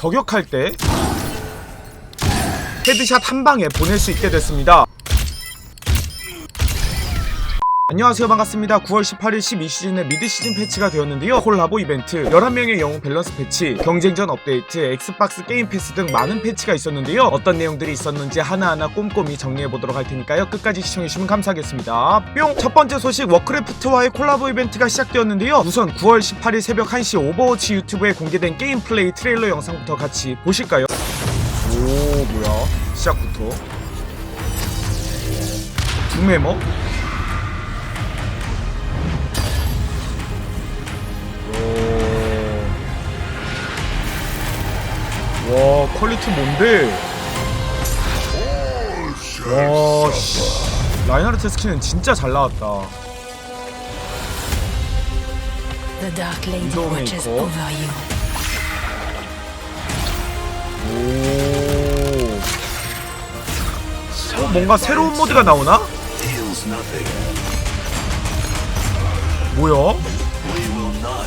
저격할 때 헤드샷 한 방에 보낼 수 있게 됐습니다. 안녕하세요. 반갑습니다. 9월 18일 12시즌의 미드시즌 패치가 되었는데요. 콜라보 이벤트 11명의 영웅 밸런스 패치 경쟁전 업데이트 엑스박스 게임 패스 등 많은 패치가 있었는데요. 어떤 내용들이 있었는지 하나하나 꼼꼼히 정리해보도록 할 테니까요. 끝까지 시청해주시면 감사하겠습니다. 뿅! 첫 번째 소식 워크래프트와의 콜라보 이벤트가 시작되었는데요. 우선 9월 18일 새벽 1시 오버워치 유튜브에 공개된 게임 플레이 트레일러 영상부터 같이 보실까요? 오 뭐야? 시작부터. 두메모? 와 퀄리티 뭔데? 와 씨. 라인하르트 스킨은 진짜 잘 나왔다. Over you. 오. 어, 뭔가 새로운 모드가 나오나? 뭐야?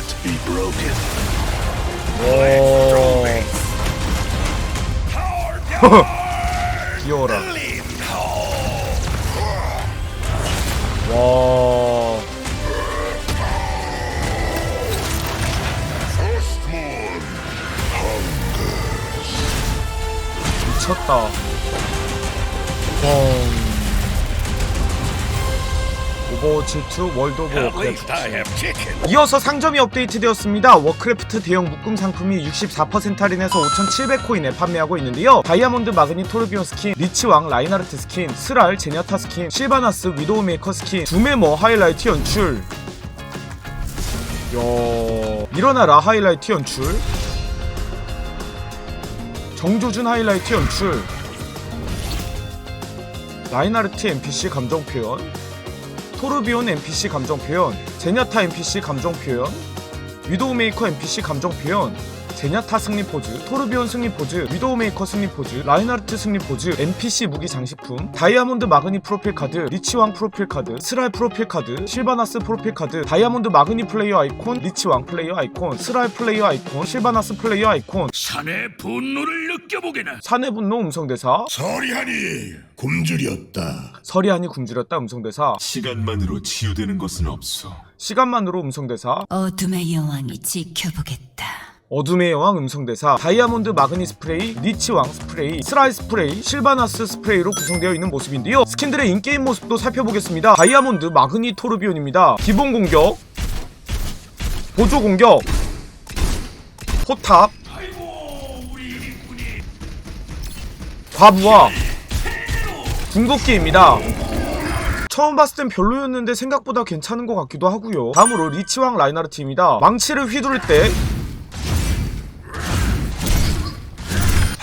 We will not be broken. 귀여워라. 와. 미쳤다. 뻥. 오버워치 2 월드 오브 워크래프트. 이어서 상점이 업데이트되었습니다. 워크래프트 대형 묶음 상품이 64% 할인해서 5,700코인에 판매하고 있는데요. 다이아몬드 마그니 토르비온 스킨, 리치왕 라인하르트 스킨, 스랄 제냐타 스킨, 실바나스 위도우 메이커 스킨, 두메모 하이라이트 연출. 야, 일어나라 하이라이트 연출. 정조준 하이라이트 연출. 라인하르트 NPC 감정 표현. 토르비온 NPC 감정 표현, 제냐타 NPC 감정 표현, 위도우메이커 NPC 감정 표현, 제냐타 승리 포즈, 토르비온 승리 포즈, 위도우메이커 승리 포즈, 라인하르트 승리 포즈, NPC 무기 장식품, 다이아몬드 마그니 프로필 카드, 리치왕 프로필 카드, 스랄 프로필 카드, 실바나스 프로필 카드, 다이아몬드 마그니 플레이어 아이콘, 리치왕 플레이어 아이콘, 스랄 플레이어 아이콘, 실바나스 플레이어 아이콘, 산의 분노를 느껴보게나. 사내 분노 음성대사, 서리하니 굶주렸다. 서리하니 굶주렸다 음성대사, 시간만으로 치유되는 것은 없어. 시간만으로 음성대사, 어둠의 여왕이 지켜보겠다. 어둠의 여왕 음성대사, 다이아몬드 마그니 스프레이, 리치왕 스프레이, 스라이 스프레이, 실바나스 스프레이로 구성되어 있는 모습인데요. 스킨들의 인게임 모습도 살펴보겠습니다. 다이아몬드 마그니 토르비온입니다. 기본 공격, 보조 공격, 포탑, 과부하, 궁극기입니다. 처음 봤을 땐 별로였는데 생각보다 괜찮은 것 같기도 하고요. 다음으로 리치왕 라이나르트입니다. 망치를 휘두를 때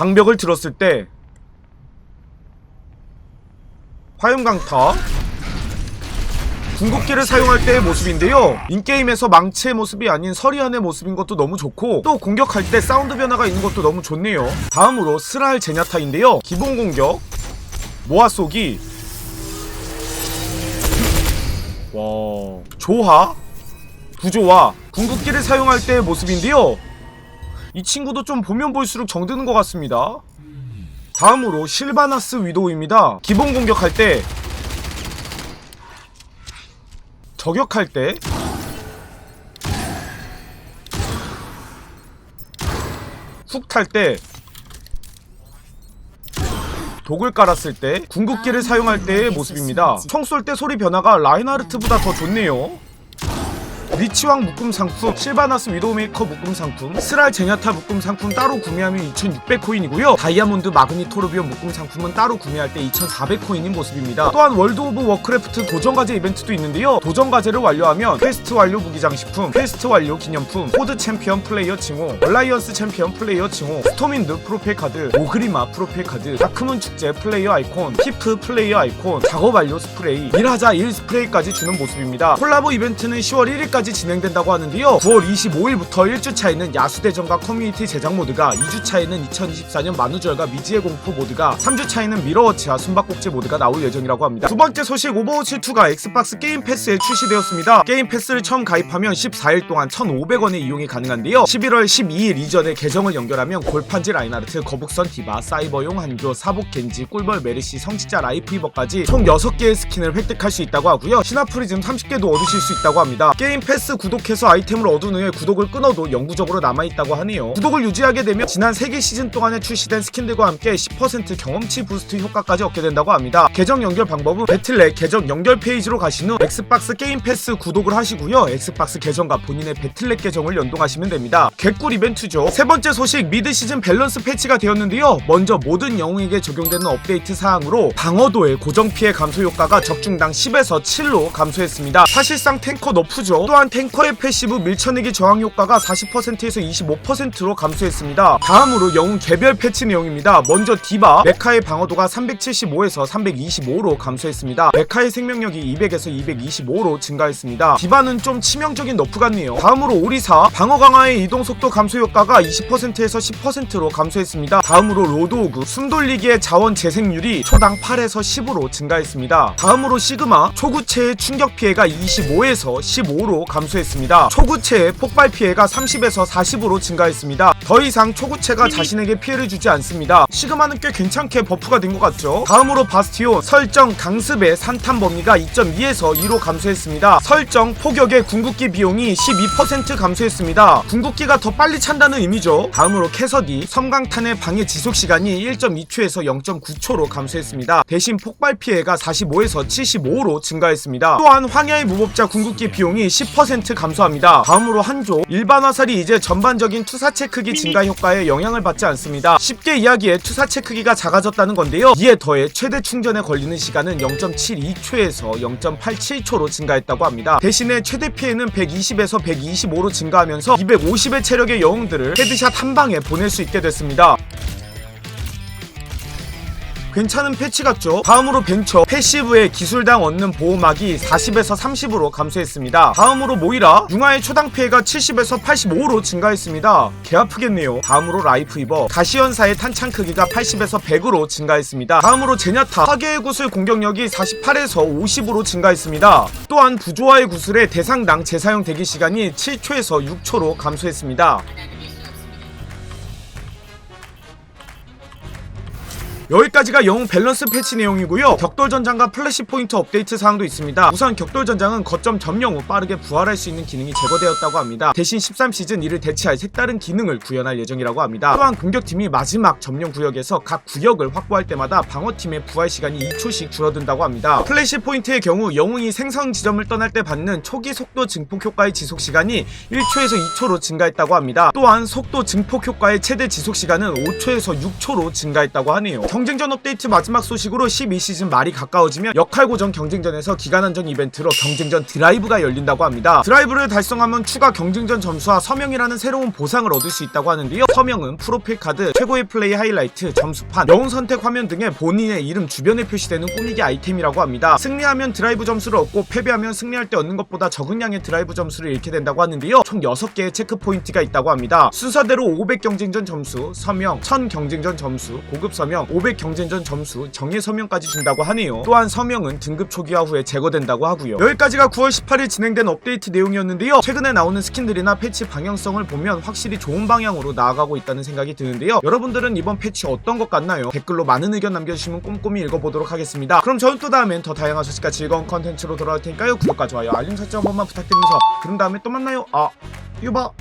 방벽을 들었을 때 화염강타? 궁극기를 사용할 때의 모습인데요. 인게임에서 망치의 모습이 아닌 서리안의 모습인 것도 너무 좋고 또 공격할 때 사운드 변화가 있는 것도 너무 좋네요. 다음으로 스랄 제냐타인데요. 기본 공격 모아 쏘기 와. 조화 부조화. 궁극기를 사용할 때의 모습인데요 이 친구도 좀 보면 볼수록 정드는 것 같습니다. 다음으로 실바나스 위도우입니다. 기본 공격할 때 저격할 때 훅탈 때 독을 깔았을 때 궁극기를 사용할 때의 모습입니다. 총 쏠 때 소리 변화가 라인하르트보다 더 좋네요. 리치왕 묶음 상품, 실바나스 위도우메이커 묶음 상품, 스랄 제냐타 묶음 상품 따로 구매하면 2600코인이고요. 다이아몬드 마그니 토르비온 묶음 상품은 따로 구매할 때 2400코인인 모습입니다. 또한 월드 오브 워크래프트 도전과제 이벤트도 있는데요. 도전과제를 완료하면 퀘스트 완료 무기 장식품, 퀘스트 완료 기념품, 코드 챔피언 플레이어 칭호, 얼라이언스 챔피언 플레이어 칭호, 스토민드 프로필 카드, 오그리마 프로필 카드, 다크문 축제 플레이어 아이콘, 피프 플레이어 아이콘, 작업 완료 스프레이, 일하자 1 스프레이까지 주는 모습입니다. 콜라보 이벤트는 10월 1일까지 25일까지 진행된다고 하는데요. 9월 25일부터 1주차에는 야수대전과 커뮤니티 제작 모드가 2주차에는 2024년 만우절과 미지의 공포 모드가 3주차에는 미러워치와 숨바꼭질 모드가 나올 예정이라고 합니다. 두 번째 소식 오버워치2가 엑스박스 게임 패스에 출시되었습니다. 게임 패스를 처음 가입하면 14일 동안 1,500원의 이용이 가능한데요. 11월 12일 이전에 계정을 연결하면 골판지 라인하르트, 거북선 디바, 사이버용 한교, 사복 겐지, 꿀벌 메르시, 성직자 라이프이버까지 총 6개의 스킨을 획득할 수 있다고 하고요. 신화 프리즘 30개도 얻으실 수 있다고 합니다. 게임 패스 구독해서 아이템을 얻은 후에 구독을 끊어도 영구적으로 남아있다고 하네요. 구독을 유지하게 되면 지난 3개 시즌 동안에 출시된 스킨들과 함께 10% 경험치 부스트 효과까지 얻게 된다고 합니다. 계정 연결 방법은 배틀넷 계정 연결 페이지로 가신 후 엑스박스 게임 패스 구독을 하시고요. 엑스박스 계정과 본인의 배틀넷 계정을 연동하시면 됩니다. 개꿀 이벤트죠. 세 번째 소식 미드 시즌 밸런스 패치가 되었는데요. 먼저 모든 영웅에게 적용되는 업데이트 사항으로 방어도의 고정 피해 감소 효과가 적중당 10에서 7로 감소했습니다. 사실상 탱커 너프죠. 또한 탱커의 패시브 밀쳐내기 저항 효과가 40%에서 25%로 감소했습니다. 다음으로 영웅 개별 패치 내용입니다. 먼저 디바 메카의 방어도가 375에서 325로 감소했습니다. 메카의 생명력이 200에서 225로 증가했습니다. 디바는 좀 치명적인 너프 같네요. 다음으로 오리사 방어 강화의 이동 속도 감소 효과가 20%에서 10%로 감소했습니다. 다음으로 로드오그 숨 돌리기의 자원 재생률이 초당 8에서 10으로 증가했습니다. 다음으로 시그마 초구체의 충격 피해가 25에서 15로 감소했습니다. 초구체의 폭발 피해가 30에서 40으로 증가했습니다. 더 이상 초구체가 자신에게 피해를 주지 않습니다. 시그마는 꽤 괜찮게 버프가 된 것 같죠? 다음으로 바스티온 설정 강습의 산탄 범위가 2.2에서 2로 감소했습니다. 설정 포격의 궁극기 비용이 12% 감소했습니다. 궁극기가 더 빨리 찬다는 의미죠? 다음으로 캐서디 섬광탄의 방해 지속 시간이 1.2초에서 0.9초로 감소했습니다. 대신 폭발 피해가 45에서 75로 증가했습니다. 또한 황야의 무법자 궁극기 비용이 10% 감소합니다. 다음으로 한조. 일반 화살이 이제 전반적인 투사체 크기 증가 효과에 영향을 받지 않습니다. 쉽게 이야기해 투사체 크기가 작아졌다는 건데요. 이에 더해 최대 충전에 걸리는 시간은 0.72초에서 0.87초로 증가했다고 합니다. 대신에 최대 피해는 120에서 125로 증가하면서 250의 체력의 영웅들을 헤드샷 한 방에 보낼 수 있게 됐습니다 괜찮은 패치 같죠? 다음으로 벤처 패시브의 기술당 얻는 보호막이 40에서 30으로 감소했습니다. 다음으로 모이라 융화의 초당 피해가 70에서 85로 증가했습니다. 개 아프겠네요. 다음으로 라이프 이버 가시연사의 탄창 크기가 80에서 100으로 증가했습니다. 다음으로 제냐타 파괴의 구슬 공격력이 48에서 50으로 증가했습니다. 또한 부조화의 구슬의 대상당 재사용 대기 시간이 7초에서 6초로 감소했습니다. 여기까지가 영웅 밸런스 패치 내용이고요. 격돌 전장과 플래시 포인트 업데이트 사항도 있습니다. 우선 격돌 전장은 거점 점령 후 빠르게 부활할 수 있는 기능이 제거되었다고 합니다. 대신 13시즌 이를 대체할 색다른 기능을 구현할 예정이라고 합니다. 또한 공격팀이 마지막 점령 구역에서 각 구역을 확보할 때마다 방어팀의 부활 시간이 2초씩 줄어든다고 합니다. 플래시 포인트의 경우 영웅이 생성 지점을 떠날 때 받는 초기 속도 증폭 효과의 지속 시간이 1초에서 2초로 증가했다고 합니다. 또한 속도 증폭 효과의 최대 지속 시간은 5초에서 6초로 증가했다고 하네요. 경쟁전 업데이트 마지막 소식으로 12시즌 말이 가까워지면 역할 고정 경쟁전에서 기간 한정 이벤트로 경쟁전 드라이브가 열린다고 합니다. 드라이브를 달성하면 추가 경쟁전 점수와 서명이라는 새로운 보상을 얻을 수 있다고 하는데요. 서명은 프로필 카드, 최고의 플레이 하이라이트, 점수판, 영웅 선택 화면 등의 본인의 이름 주변에 표시되는 꾸미기 아이템이라고 합니다. 승리하면 드라이브 점수를 얻고 패배하면 승리할 때 얻는 것보다 적은 양의 드라이브 점수를 잃게 된다고 하는데요. 총 6개의 체크 포인트가 있다고 합니다. 순서대로 500 경쟁전 점수, 서명, 1000 경쟁전 점수, 고급 서명, 500 경쟁전 점수, 정예 서명까지 준다고 하네요. 또한 서명은 등급 초기화 후에 제거된다고 하고요. 여기까지가 9월 18일 진행된 업데이트 내용이었는데요. 최근에 나오는 스킨들이나 패치 방향성을 보면 확실히 좋은 방향으로 나아가고 있다는 생각이 드는데요. 여러분들은 이번 패치 어떤 것 같나요? 댓글로 많은 의견 남겨주시면 꼼꼼히 읽어보도록 하겠습니다. 그럼 저는 또 다음엔 더 다양한 소식과 즐거운 컨텐츠로 돌아올 테니까요. 구독과 좋아요, 알림 설정 한 번만 부탁드리면서 그럼 다음에 또 만나요. 아, 유바.